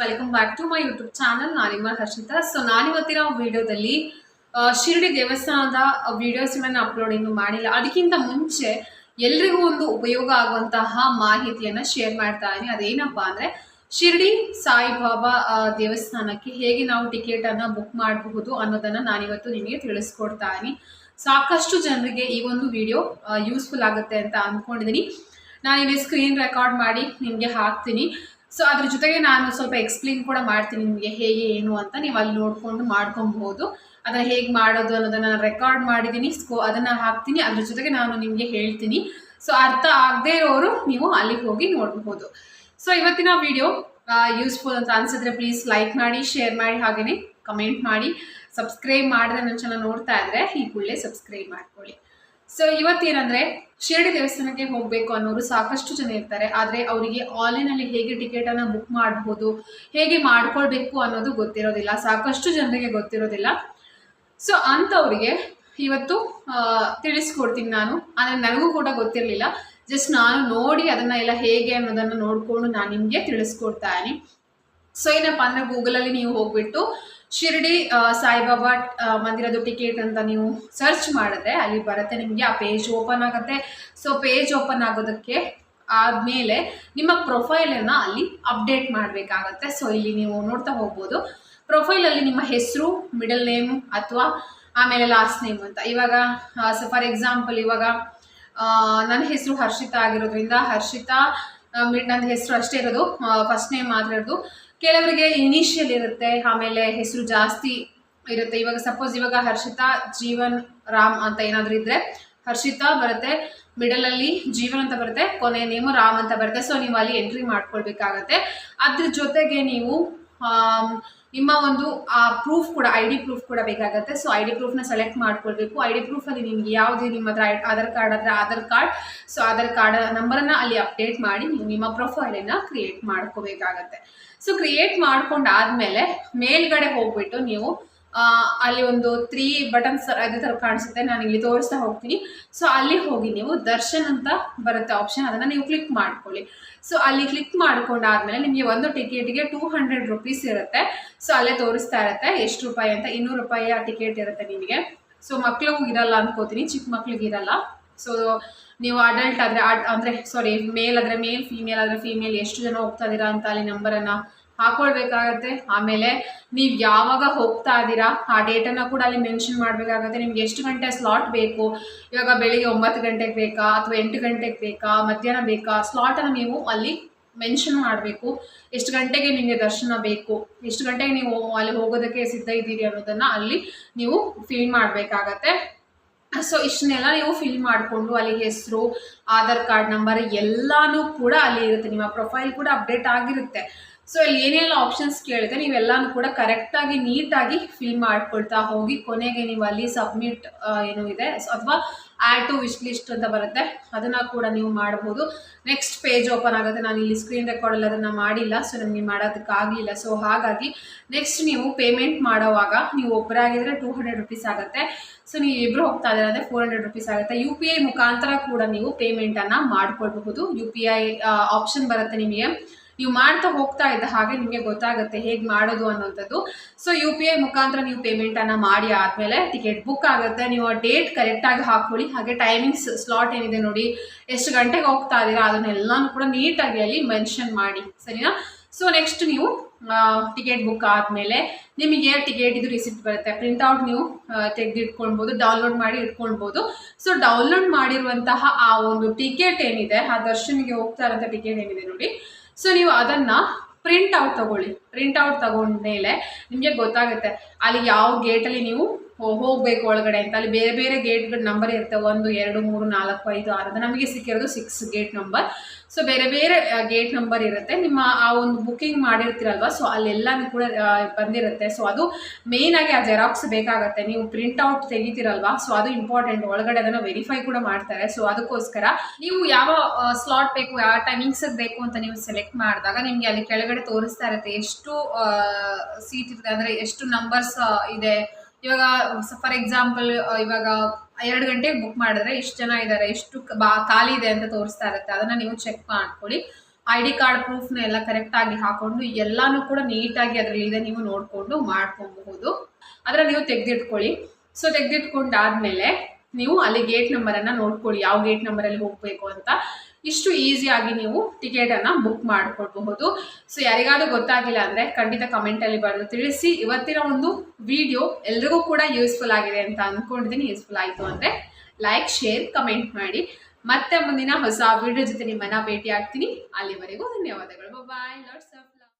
Welcome back to my YouTube channel ನಾನಿಮ್ಮ Harshita so ನಾನಿವತ್ತಿನ ವಿಡಿಯೋದಲ್ಲಿ ಶಿರಡಿ ದೇವಸ್ಥಾನದ ವಿಡಿಯೋಸ್ಗಳನ್ನು ಅಪ್ಲೋಡ್ ಇನ್ನೂ ಮಾಡಿಲ್ಲ. ಅದಕ್ಕಿಂತ ಮುಂಚೆ ಎಲ್ರಿಗೂ ಒಂದು ಉಪಯೋಗ ಆಗುವಂತಹ ಮಾಹಿತಿಯನ್ನು ಶೇರ್ ಮಾಡ್ತಾ ಇದ್ದೀನಿ. ಅದೇನಪ್ಪ ಅಂದರೆ, ಶಿರಡಿ ಸಾಯಿಬಾಬಾ ದೇವಸ್ಥಾನಕ್ಕೆ ಹೇಗೆ ನಾವು ಟಿಕೆಟನ್ನು ಬುಕ್ ಮಾಡಬಹುದು ಅನ್ನೋದನ್ನು ನಾನಿವತ್ತು ನಿಮಗೆ ತಿಳಿಸ್ಕೊಡ್ತಾ ಇದ್ದೀನಿ. ಸಾಕಷ್ಟು ಜನರಿಗೆ ಈ ಒಂದು ವಿಡಿಯೋ ಯೂಸ್ಫುಲ್ ಆಗುತ್ತೆ ಅಂತ ಅಂದ್ಕೊಂಡಿದ್ದೀನಿ ನಾನಿಲ್ಲಿ ಸ್ಕ್ರೀನ್ ರೆಕಾರ್ಡ್ ಮಾಡಿ ನಿಮಗೆ ಹಾಕ್ತೀನಿ. ಸೊ ಅದ್ರ ಜೊತೆಗೆ ನಾನು ಸ್ವಲ್ಪ ಎಕ್ಸ್ಪ್ಲೇನ್ ಕೂಡ ಮಾಡ್ತೀನಿ ನಿಮಗೆ ಹೇಗೆ, ಏನು ಅಂತ ನೀವು ಅಲ್ಲಿ ನೋಡಿಕೊಂಡು ಮಾಡ್ಕೊಬಹುದು. ಅದನ್ನ ಹೇಗೆ ಮಾಡೋದು ಅನ್ನೋದನ್ನ ನಾನು ರೆಕಾರ್ಡ್ ಮಾಡಿದ್ದೀನಿ ಸ್ಕೋ ಅದನ್ನು ಹಾಕ್ತೀನಿ. ಅದ್ರ ಜೊತೆಗೆ ನಾನು ನಿಮಗೆ ಹೇಳ್ತೀನಿ. ಸೊ ಅರ್ಥ ಆಗದೇ ಇರೋರು ನೀವು ಅಲ್ಲಿಗೆ ಹೋಗಿ ನೋಡಬಹುದು. ಸೊ ಇವತ್ತಿನ ವಿಡಿಯೋ ಯೂಸ್ಫುಲ್ ಅಂತ ಅನ್ಸಿದ್ರೆ ಪ್ಲೀಸ್ ಲೈಕ್ ಮಾಡಿ ಶೇರ್ ಮಾಡಿ ಹಾಗೆಯೇ ಕಮೆಂಟ್ ಮಾಡಿ. ಸಬ್ಸ್ಕ್ರೈಬ್ ಮಾಡಿದ್ರೆ ನನ್ನ ಚಾನಲ್ ನೋಡ್ತಾ ಇದ್ರೆ ಈ ಕೂಡಲೇ ಸಬ್ಸ್ಕ್ರೈಬ್ ಮಾಡ್ಕೊಳ್ಳಿ. ಸೊ ಇವತ್ತೇನಂದ್ರೆ ಶಿರಡಿ ದೇವಸ್ಥಾನಕ್ಕೆ ಹೋಗಬೇಕು ಅನ್ನೋರು ಸಾಕಷ್ಟು ಜನ ಇರ್ತಾರೆ. ಆದ್ರೆ ಅವರಿಗೆ ಆನ್ಲೈನಲ್ಲಿ ಹೇಗೆ ಟಿಕೆಟ್ ಅನ್ನ ಬುಕ್ ಮಾಡಬಹುದು ಹೇಗೆ ಮಾಡ್ಕೊಳ್ಬೇಕು ಅನ್ನೋದು ಗೊತ್ತಿರೋದಿಲ್ಲ. ಸಾಕಷ್ಟು ಜನರಿಗೆ ಗೊತ್ತಿರೋದಿಲ್ಲ. ಸೊ ಅಂತವ್ರಿಗೆ ಇವತ್ತು ತಿಳಿಸ್ಕೊಡ್ತೀನಿ ನಾನು. ಅಂದ್ರೆ ನನಗೂ ಕೂಡ ಗೊತ್ತಿರಲಿಲ್ಲ. ಜಸ್ಟ್ ನಾನು ನೋಡಿ ಅದನ್ನ ಎಲ್ಲ ಹೇಗೆ ಅನ್ನೋದನ್ನ ನೋಡ್ಕೊಂಡು ನಾನು ನಿಮಗೆ ತಿಳಿಸ್ಕೊಡ್ತಾ ಇದ್ದೀನಿ. ಸೊ ಏನಪ್ಪ ಅಂದರೆ ಗೂಗಲಲ್ಲಿ ನೀವು ಹೋಗ್ಬಿಟ್ಟು ಶಿರಡಿ ಸಾಯಿಬಾಬಾ ಮಂದಿರದ ಟಿಕೆಟ್ ಅಂತ ನೀವು ಸರ್ಚ್ ಮಾಡಿದ್ರೆ ಅಲ್ಲಿ ಬರುತ್ತೆ, ನಿಮಗೆ ಆ ಪೇಜ್ ಓಪನ್ ಆಗುತ್ತೆ. ಸೊ ಪೇಜ್ ಓಪನ್ ಆಗೋದಕ್ಕೆ ಆದಮೇಲೆ ನಿಮ್ಮ ಪ್ರೊಫೈಲನ್ನು ಅಲ್ಲಿ ಅಪ್ಡೇಟ್ ಮಾಡಬೇಕಾಗತ್ತೆ. ಸೊ ಇಲ್ಲಿ ನೀವು ನೋಡ್ತಾ ಹೋಗ್ಬೋದು. ಪ್ರೊಫೈಲಲ್ಲಿ ನಿಮ್ಮ ಹೆಸರು ಮಿಡಲ್ ನೇಮ್ ಅಥವಾ ಆಮೇಲೆ ಲಾಸ್ಟ್ ನೇಮ್ ಅಂತ. ಇವಾಗ ಸೊ ಫಾರ್ ಎಕ್ಸಾಂಪಲ್ ಇವಾಗ ನನ್ನ ಹೆಸರು ಹರ್ಷಿತಾ ಆಗಿರೋದ್ರಿಂದ ಹರ್ಷಿತಾ ನನ್ನ ಹೆಸರು ಅಷ್ಟೇ ಇರೋದು. ಫಸ್ಟ್ ನೇಮ್ ಮಾತ್ರ ಇರೋದು. ಕೆಲವರಿಗೆ ಇನಿಷಿಯಲ್ ಇರುತ್ತೆ, ಆಮೇಲೆ ಹೆಸರು ಜಾಸ್ತಿ ಇರುತ್ತೆ. ಇವಾಗ ಸಪೋಸ್ ಇವಾಗ ಹರ್ಷಿತಾ, ಜೀವನ್, ರಾಮ್ ಅಂತ ಏನಾದರೂ ಇದ್ರೆ ಹರ್ಷಿತಾ ಬರುತ್ತೆ ಮಿಡಲಲ್ಲಿ ಜೀವನ್ ಅಂತ ಬರುತ್ತೆ ಕೊನೆ ನೇಮು ರಾಮ್ ಅಂತ ಬರುತ್ತೆ. ಸೊ ನೀವು ಅಲ್ಲಿ ಎಂಟ್ರಿ ಮಾಡ್ಕೊಳ್ಬೇಕಾಗತ್ತೆ. ಅದ್ರ ಜೊತೆಗೆ ನೀವು ನಿಮ್ಮ ಒಂದು, ಆ ಪ್ರೂಫ್ ಕೂಡ ಐ ಡಿ ಪ್ರೂಫ್ ಕೂಡ ಬೇಕಾಗುತ್ತೆ. ಸೊ ಐ ಡಿ ಪ್ರೂಫ್ನ ಸೆಲೆಕ್ಟ್ ಮಾಡ್ಕೊಳ್ಬೇಕು. ಐ ಡಿ ಪ್ರೂಫಲ್ಲಿ ನಿಮ್ಗೆ ಯಾವುದೇ ನಿಮ್ಮ ಹತ್ರ ಆಧಾರ್ ಕಾರ್ಡ್ ಹತ್ರ Aadhaar card. So Aadhaar card ನಂಬರನ್ನು ಅಲ್ಲಿ ಅಪ್ಡೇಟ್ ಮಾಡಿ ನೀವು ನಿಮ್ಮ ಪ್ರೊಫೈಲನ್ನು ಕ್ರಿಯೇಟ್ ಮಾಡ್ಕೋಬೇಕಾಗತ್ತೆ. ಸೊ ಕ್ರಿಯೇಟ್ ಮಾಡ್ಕೊಂಡಾದ್ಮೇಲೆ ಮೇಲ್ಗಡೆ ಹೋಗ್ಬಿಟ್ಟು ನೀವು ಅಲ್ಲಿ ಒಂದು ತ್ರೀ ಬಟನ್ಸ್ ಅದೇ ಥರ ಕಾಣಿಸುತ್ತೆ. ನಾನು ಇಲ್ಲಿ ತೋರಿಸ್ತಾ ಹೋಗ್ತೀನಿ. ಸೊ ಅಲ್ಲಿ ಹೋಗಿ ನೀವು ದರ್ಶನ್ ಅಂತ ಬರುತ್ತೆ ಆಪ್ಷನ್ ಅದನ್ನು ನೀವು ಕ್ಲಿಕ್ ಮಾಡ್ಕೊಳ್ಳಿ. ಸೊ ಅಲ್ಲಿ ಕ್ಲಿಕ್ ಮಾಡ್ಕೊಂಡಾದ್ಮೇಲೆ ನಿಮಗೆ ಒಂದು ಟಿಕೆಟ್ಗೆ ಟೂ ಹಂಡ್ರೆಡ್ ರುಪೀಸ್ ಇರುತ್ತೆ. ಸೊ ಅಲ್ಲೇ ತೋರಿಸ್ತಾ ಇರುತ್ತೆ. ಎಷ್ಟು ರೂಪಾಯಿ ಅಂತ? ಇನ್ನೂರು ರೂಪಾಯಿ ಆ ಟಿಕೆಟ್ ಇರುತ್ತೆ ನಿಮಗೆ. ಸೊ ಮಕ್ಳಿಗೂ ಇರಲ್ಲ ಅನ್ಕೋತೀನಿ. ಚಿಕ್ಕ ಮಕ್ಳಿಗೆ ಇರಲ್ಲ. ಸೊ ನೀವು ಅಡಲ್ಟ್ ಆದರೆ ಅಂದರೆ ಸಾರಿ ಮೇಲ್ ಆದರೆ ಮೇಲ್ ಫೀಮೇಲ್ ಆದರೆ ಫೀಮೇಲ್ ಎಷ್ಟು ಜನ ಹೋಗ್ತಾ ಇದ್ದೀರಾ ಅಂತ ಅಲ್ಲಿ ನಂಬರನ್ನು ಹಾಕೊಳ್ಬೇಕಾಗತ್ತೆ. ಆಮೇಲೆ ನೀವು ಯಾವಾಗ ಹೋಗ್ತಾ ಇದ್ದೀರಾ, ಆ ಡೇಟನ್ನು ಕೂಡ ಅಲ್ಲಿ ಮೆನ್ಷನ್ ಮಾಡಬೇಕಾಗುತ್ತೆ. ನಿಮ್ಗೆ ಎಷ್ಟು ಗಂಟೆ ಸ್ಲಾಟ್ ಬೇಕು? ಇವಾಗ ಬೆಳಿಗ್ಗೆ ಒಂಬತ್ತು ಗಂಟೆಗೆ ಬೇಕಾ? ಅಥವಾ ಎಂಟು ಗಂಟೆಗೆ ಬೇಕಾ? ಮಧ್ಯಾಹ್ನ ಬೇಕಾ? ಸ್ಲಾಟನ್ನು ನೀವು ಅಲ್ಲಿ ಮೆನ್ಷನ್ ಮಾಡಬೇಕು. ಎಷ್ಟು ಗಂಟೆಗೆ ನಿಮಗೆ ದರ್ಶನ ಬೇಕು? ಎಷ್ಟು ಗಂಟೆಗೆ ನೀವು ಅಲ್ಲಿ ಹೋಗೋದಕ್ಕೆ ಸಿದ್ಧ ಇದ್ದೀರಿ ಅನ್ನೋದನ್ನು ಅಲ್ಲಿ ನೀವು ಫಿಲ್ ಮಾಡಬೇಕಾಗತ್ತೆ. ಸೊ ಇಷ್ಟನ್ನೆಲ್ಲ ನೀವು ಫಿಲ್ ಮಾಡಿಕೊಂಡು ಅಲ್ಲಿ ಹೆಸರು, ಆಧಾರ್ ಕಾರ್ಡ್ ನಂಬರ್ ಎಲ್ಲಾನು ಕೂಡ ಅಲ್ಲಿ ಇರುತ್ತೆ. ನಿಮ್ಮ ಪ್ರೊಫೈಲ್ ಕೂಡ ಅಪ್ಡೇಟ್ ಆಗಿರುತ್ತೆ. ಸೊ ಇಲ್ಲಿ ಏನೆಲ್ಲ ಆಪ್ಷನ್ಸ್ ಕೇಳಿದೆ ನೀವೆಲ್ಲನೂ ಕೂಡ ಕರೆಕ್ಟಾಗಿ ನೀಟಾಗಿ ಫಿಲ್ ಮಾಡ್ಕೊಳ್ತಾ ಹೋಗಿ, ಕೊನೆಗೆ ನೀವು ಅಲ್ಲಿ ಸಬ್ಮಿಟ್ ಏನು ಇದೆ. ಅಥವಾ ಆ್ಯಡ್ ಟು ವಿಶ್ ಲಿಸ್ಟ್ ಅಂತ ಬರುತ್ತೆ. ಅದನ್ನು ಕೂಡ ನೀವು ಮಾಡ್ಬೋದು. ನೆಕ್ಸ್ಟ್ ಪೇಜ್ ಓಪನ್ ಆಗುತ್ತೆ ನಾನು ಇಲ್ಲಿ ಸ್ಕ್ರೀನ್ ರೆಕಾರ್ಡಲ್ಲಿ ಅದನ್ನು ಮಾಡಿಲ್ಲ. ಸೊ ನನಗೆ ಮಾಡೋದಕ್ಕಾಗಲಿಲ್ಲ ಸೊ ಹಾಗಾಗಿ ನೆಕ್ಸ್ಟ್ ನೀವು ಪೇಮೆಂಟ್ ಮಾಡೋವಾಗ ನೀವು ಒಬ್ಬರಾಗಿದ್ದರೆ ಟೂ ಹಂಡ್ರೆಡ್ ರುಪೀಸ್ ಆಗುತ್ತೆ. ಸೊ ನೀವು ಇಬ್ಬರು ಹೋಗ್ತಾ ಇದ್ದಾರೆ ಅಂದರೆ ಫೋರ್ ಹಂಡ್ರೆಡ್ ರುಪೀಸ್ ಆಗುತ್ತೆ. ಯು ಪಿ ಐ ಮುಖಾಂತರ ಕೂಡ ನೀವು ಪೇಮೆಂಟನ್ನು ಮಾಡ್ಕೊಳ್ಬಹುದು. ಯು ಪಿ ಐ ಆಪ್ಷನ್ ಬರುತ್ತೆ ನಿಮಗೆ. ನೀವು ಮಾಡ್ತಾ ಹೋಗ್ತಾ ಇದ್ದ ಹಾಗೆ ನಿಮಗೆ ಗೊತ್ತಾಗುತ್ತೆ ಹೇಗೆ ಮಾಡೋದು ಅನ್ನೋಂಥದ್ದು ಸೊ ಯು ಪಿ ಐ ಮುಖಾಂತರ ನೀವು ಪೇಮೆಂಟನ್ನು ಮಾಡಿ ಆದಮೇಲೆ ಟಿಕೆಟ್ ಬುಕ್ ಆಗುತ್ತೆ. ನೀವು ಆ ಡೇಟ್ ಕರೆಕ್ಟಾಗಿ ಹಾಕ್ಕೊಳ್ಳಿ. ಹಾಗೆ ಟೈಮಿಂಗ್ಸ್ ಸ್ಲಾಟ್ ಏನಿದೆ ನೋಡಿ, ಎಷ್ಟು ಗಂಟೆಗೆ ಹೋಗ್ತಾ ಇದ್ದೀರಾ ಅದನ್ನೆಲ್ಲನೂ ಕೂಡ ನೀಟಾಗಿ ಅಲ್ಲಿ ಮೆನ್ಷನ್ ಮಾಡಿ. ಸರಿನಾ? ಸೊ ನೆಕ್ಸ್ಟ್ ನೀವು ಟಿಕೆಟ್ ಬುಕ್ ಆದಮೇಲೆ ನಿಮಗೆ ಟಿಕೆಟ್ ಇದು ರಿಸಿಪ್ಟ್ ಬರುತ್ತೆ. ಪ್ರಿಂಟ್ಔಟ್ ನೀವು ತೆಗೆದು ಇಟ್ಕೊಳ್ಬೋದು ಡೌನ್ಲೋಡ್ ಮಾಡಿ ಇಟ್ಕೊಳ್ಬೋದು. ಸೊ ಡೌನ್ಲೋಡ್ ಮಾಡಿರುವಂತಹ ಆ ಒಂದು ಟಿಕೆಟ್ ಏನಿದೆ, ಆ ದರ್ಶನಿಗೆ ಹೋಗ್ತಾ ಇರೋಂಥ ಟಿಕೆಟ್ ಏನಿದೆ ನೋಡಿ. ಸೊ ನೀವು ಅದನ್ನು ಪ್ರಿಂಟ್ ಔಟ್ ತಗೊಳ್ಳಿ. ಪ್ರಿಂಟ್ ಔಟ್ ತಗೊಂಡ್ಮೇಲೆ ನಿಮಗೆ ಗೊತ್ತಾಗುತ್ತೆ ಅಲ್ಲಿ ಯಾವ ಗೇಟಲ್ಲಿ ನೀವು ಹೋಗ್ಬೇಕು ಒಳಗಡೆ ಅಂತ. ಅಲ್ಲಿ ಬೇರೆ ಬೇರೆ ಗೇಟ್ಗಳ ನಂಬರ್ ಇರುತ್ತೆ. ಒಂದು, ಎರಡು, ಮೂರು, ನಾಲ್ಕು, ಐದು, ಆರು ನಮಗೆ ಸಿಕ್ಕಿರೋದು ಸಿಕ್ಸ್ ಗೇಟ್ ನಂಬರ್ ಸೊ ಬೇರೆ ಬೇರೆ ಗೇಟ್ ನಂಬರ್ ಇರುತ್ತೆ. ನಿಮ್ಮ, ಆ, ಒಂದು ಬುಕ್ಕಿಂಗ್ ಮಾಡಿರ್ತೀರಲ್ವ? ಸೊ ಅಲ್ಲೆಲ್ಲನೂ ಕೂಡ ಬಂದಿರುತ್ತೆ. ಸೊ ಅದು ಮೇಯ್ನಾಗಿ ಆ ಜೆರಾಕ್ಸ್ ಬೇಕಾಗುತ್ತೆ. ನೀವು ಪ್ರಿಂಟ್ ಔಟ್ ತೆಗಿತೀರಲ್ವಾ? ಸೊ ಅದು ಇಂಪಾರ್ಟೆಂಟ್ ಒಳಗಡೆ ಅದನ್ನು ವೆರಿಫೈ ಕೂಡ ಮಾಡ್ತಾರೆ. ಸೊ ಅದಕ್ಕೋಸ್ಕರ ನೀವು ಯಾವ ಸ್ಲಾಟ್ ಬೇಕು, ಯಾವ ಟೈಮಿಂಗ್ಸ್ ಬೇಕು ಅಂತ ನೀವು ಸೆಲೆಕ್ಟ್ ಮಾಡಿದಾಗ ನಿಮಗೆ ಅಲ್ಲಿ ಕೆಳಗಡೆ ತೋರಿಸ್ತಾ ಇರುತ್ತೆ ಎಷ್ಟು ಸೀಟ್ ಇರುತ್ತೆ ಅಂದರೆ ಎಷ್ಟು ನಂಬರ್ಸ್ ಇದೆ. ಇವಾಗ ಫಾರ್ ಎಕ್ಸಾಂಪಲ್ ಇವಾಗ ಎರಡು ಗಂಟೆಗೆ ಬುಕ್ ಮಾಡಿದ್ರೆ ಇಷ್ಟು ಜನ ಇದ್ದಾರೆ ಎಷ್ಟು ಬಾ, ಖಾಲಿ ಇದೆ ಅಂತ ತೋರಿಸ್ತಾ ಇರುತ್ತೆ. ಅದನ್ನು ನೀವು ಚೆಕ್ ಮಾಡ್ಕೊಳ್ಳಿ. ಐ ಡಿ ಕಾರ್ಡ್ ಪ್ರೂಫ್ನ ಎಲ್ಲ ಕರೆಕ್ಟಾಗಿ ಹಾಕೊಂಡು ಎಲ್ಲಾನು ಕೂಡ ನೀಟಾಗಿ ಅದರಲ್ಲಿ ಇದೆ, ನೀವು ನೋಡಿಕೊಂಡು ಮಾಡ್ಕೊಬಹುದು. ಅದರ ನೀವು ತೆಗೆದಿಟ್ಕೊಳ್ಳಿ. ಸೊ ತೆಗೆದಿಟ್ಕೊಂಡಾದ್ಮೇಲೆ ನೀವು ಅಲ್ಲಿ ಗೇಟ್ ನಂಬರನ್ನು ನೋಡ್ಕೊಳ್ಳಿ. ಯಾವ ಗೇಟ್ ನಂಬರಲ್ಲಿ ಹೋಗಬೇಕು ಅಂತ. ಇಷ್ಟು ಈಸಿಯಾಗಿ ನೀವು ಟಿಕೆಟನ್ನು ಬುಕ್ ಮಾಡಿಕೊಳ್ಬಹುದು. ಸೊ ಯಾರಿಗಾದರೂ ಗೊತ್ತಾಗಿಲ್ಲ ಅಂದರೆ ಖಂಡಿತ ಕಮೆಂಟಲ್ಲಿ ಬರೆದು ತಿಳಿಸಿ. ಇವತ್ತಿನ ಒಂದು ವಿಡಿಯೋ ಎಲ್ರಿಗೂ ಕೂಡ ಯೂಸ್ಫುಲ್ ಆಗಿದೆ ಅಂತ ಅಂದ್ಕೊಂಡಿದ್ದೀನಿ ಯೂಸ್ಫುಲ್ ಆಯಿತು ಅಂದರೆ ಲೈಕ್ ಶೇರ್ ಕಮೆಂಟ್ ಮಾಡಿ. ಮತ್ತೆ ಮುಂದಿನ ಹೊಸ ವಿಡಿಯೋ ಜೊತೆ ನಿಮ್ಮನ್ನ ಭೇಟಿ ಆಗ್ತೀನಿ ಅಲ್ಲಿವರೆಗೂ ಧನ್ಯವಾದಗಳು. ಬಾಯ್ ಲಾಟ್ಸ್ ಆಫ್